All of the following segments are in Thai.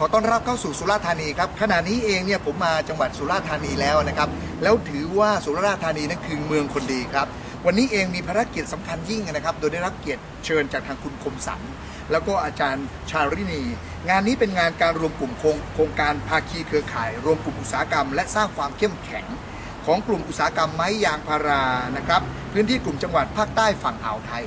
ขอต้อนรับเข้าสู่สุราษฎร์ธานีครับขณะนี้เองเนี่ยผมมาจังหวัดสุราษฎร์ธานีแล้วนะครับ แล้วถือว่าสุราษฎร์ธานีนั้นคือเมืองคนดีครับ วันนี้เองมีภารกิจสำคัญยิ่งนะครับ โดยได้รับเกียรติเชิญจากทางคุณคมสันแล้วก็อาจารย์ชารินี งานนี้เป็นงานการรวมกลุ่มโครงโครงการภาคีเครือข่าย รวมกลุ่มอุตสาหกรรม และสร้างความเข้มแข็ง ของกลุ่มอุตสาหกรรมไม้ยางพารานะครับพื้นที่กลุ่มจังหวัดภาคใต้ฝั่งอ่าวไทย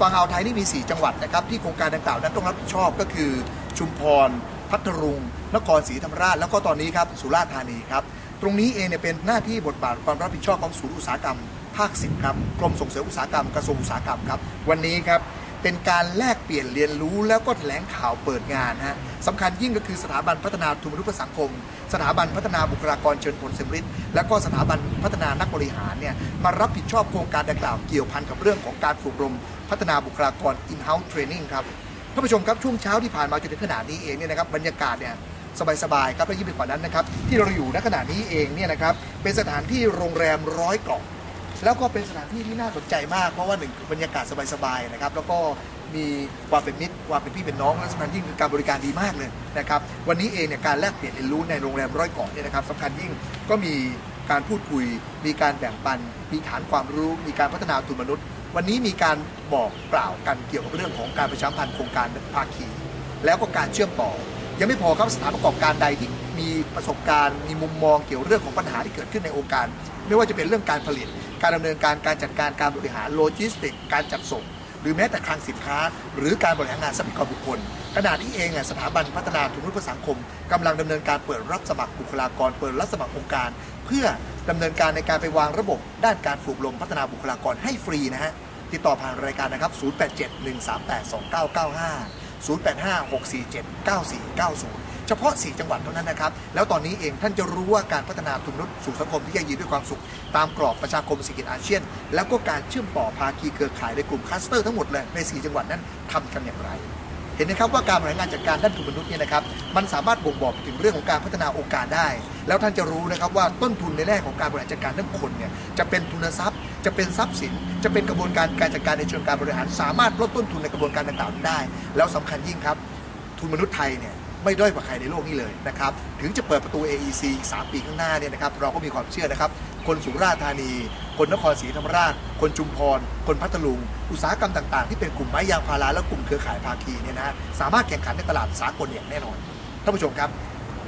ฝั่งอ่าวไทยนี่มี 4 จังหวัดนะครับที่โครงการดังกล่าวนั้นต้องรับผิดชอบก็คือชุมพร พัทลุงนครศรีธรรมราช แล้วก็ตอนนี้ครับสุราษฎร์ธานีครับตรงนี้เองเนี่ยเป็นหน้าที่บทบาทความรับผิดชอบของศูนย์อุตสาหกรรมภาคสิบครับกรมส่งเสริมอุตสาหกรรมกระทรวงอุตสาหกรรมครับวันนี้ครับเป็นการแลกเปลี่ยนเรียนรู้แล้วก็แถลงข่าวเปิดงานฮะสำคัญยิ่งก็คือสถาบันพัฒนาทุนมนุษยสังคม สถาบันพัฒนาบุคลากรเชิญผลเสมฤทธิ์และก็สถาบันพัฒนานักบริหารเนี่ยมารับผิดชอบโครงการดังกล่าวเกี่ยวพันกับเรื่องของการฝึกอบรม พัฒนาบุคลากร in-house training ครับ ท่านผู้ชมครับช่วงเช้าที่ผ่านมาจนถึงขณะนี้เองเนี่ยนะครับบรรยากาศเนี่ยสบายๆครับและยิ่งไปกว่านั้นนะครับที่เราอยู่ณขณะนี้เองเนี่ยนะครับเป็นสถานที่โรงแรมร้อยเกาะแล้วก็เป็นสถานที่ที่น่าสนใจมากเพราะว่าหนึ่งบรรยากาศสบายๆนะครับแล้วก็มีความเป็นมิตรความเป็นพี่เป็นน้องและสำคัญยิ่งคือการบริการดีมากเลยนะครับวันนี้เองเนี่ยการแลกเปลี่ยนเรียนรู้ในโรงแรมร้อยเกาะเนี่ยนะครับสำคัญยิ่งก็มีการพูดคุย มีการแบ่งปัน มีฐานความรู้ มีการพัฒนาทุนมนุษย์ วันนี้มีการบอกกล่าวกันเกี่ยวกับเรื่องของการประชาพันธ์โครงการภาคีแล้วก็การเชื่อมต่อ ยังไม่พอครับสถานประกอบการใดที่มีประสบการณ์มีมุมมองเกี่ยวเรื่องของปัญหาที่เกิดขึ้นในองค์การ ไม่ว่าจะเป็นเรื่องการผลิต การดำเนินการการจัดการการบริหารโลจิสติก การจัดส่ง หรือแม้แต่คลังสินค้า หรือการบริหารงานทรัพยากรบุคคลขณะนี้เองสถาบันพัฒนาทุนเพื่อสังคมกำลังดำเนินการเปิดรับสมัครบุคลากรเปิดรับสมัครองค์การ เพื่อ ดำเนินการในการไปวางระบบด้านการฝึกอบรมพัฒนาบุคลากรให้ฟรีนะฮะ ติดต่อผ่านรายการนะครับ 0871382995 0856479490 เฉพาะ 4 จังหวัดเท่านั้นนะครับ แล้วตอนนี้เองท่านจะรู้ว่าการพัฒนาทุนนุษย์สู่สังคมที่ยั่งยืนด้วยความสุข ตามกรอบประชาคมเศรษฐกิจอาเซียน แล้วก็การเชื่อมต่อภาคีเครือข่ายในกลุ่มคลัสเตอร์ทั้งหมดเลยใน 4 จังหวัดนั้นทำกันอย่างไร เห็นไหมครับว่าการบริหารงานจัดการด้านทุนมนุษย์เนี่ยนะครับมันสามารถบ่งบอกถึงเรื่องของการพัฒนาโอการได้ แล้วท่านจะรู้นะครับว่าต้นทุนในแง่ของการบริหารจัดการเรื่องคนเนี่ยจะเป็นทุนทรัพย์ จะเป็นทรัพย์สิน จะเป็นกระบวนการการจัดการในเชิงการบริหาร สามารถลดต้นทุนในกระบวนการต่างๆได้ แล้วสำคัญยิ่งครับ ทุนมนุษย์ไทยเนี่ยไม่ด้อยกว่าใครในโลกนี้เลยนะครับถึงจะเปิดประตู AEC อีก3ปีข้างหน้าเนี่ยนะครับเราก็มีความเชื่อนะครับ คนสุราษฎร์ธานี คนนครศรีธรรมราช คนชุมพร คนพัทลุง อุตสาหกรรมต่างๆ ที่เป็นกลุ่มไม้ยางพาราและกลุ่มเครือข่ายภาคีเนี่ยนะฮะสามารถแข่งขันในตลาดสากลอย่างแน่นอนท่านผู้ชมครับ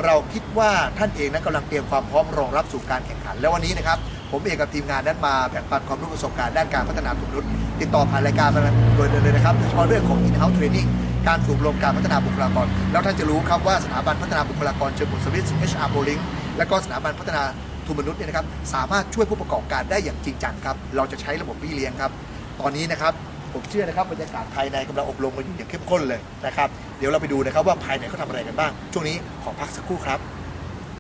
เราคิดว่าท่านเองนั้นกำลังเตรียมความพร้อมรองรับสู่การแข่งขัน แล้ววันนี้นะครับผมเองกับทีมงานนั้นมาแบ่งปันความรู้ประสบการณ์ด้านการพัฒนาทุนมนุษย์ติดต่อผ่านรายการมาโดยเลยนะครับโดยเฉพาะเรื่องของ in-house training การฝึกอบรมการพัฒนาบุคลากร แล้วท่านจะรู้ครับว่าสถาบันพัฒนาบุคลากรเชิงผลสวิต HR p o l i n g และก็สถาบันพัฒนา ทุนมนุษย์เนี่ยนะครับสามารถช่วยผู้ประกอบการได้อย่างจริงจังครับเราจะใช้ระบบพี่เลี้ยงครับ ตอนนี้นะครับผมเชื่อนะครับบรรยากาศภายในกำลังอบรมกันอยู่อย่างเข้มข้นเลยนะครับเดี๋ยวเราไปดูนะครับว่าภายในเขาทำอะไรกันบ้าง ช่วงนี้ขอพักสักครู่ครับ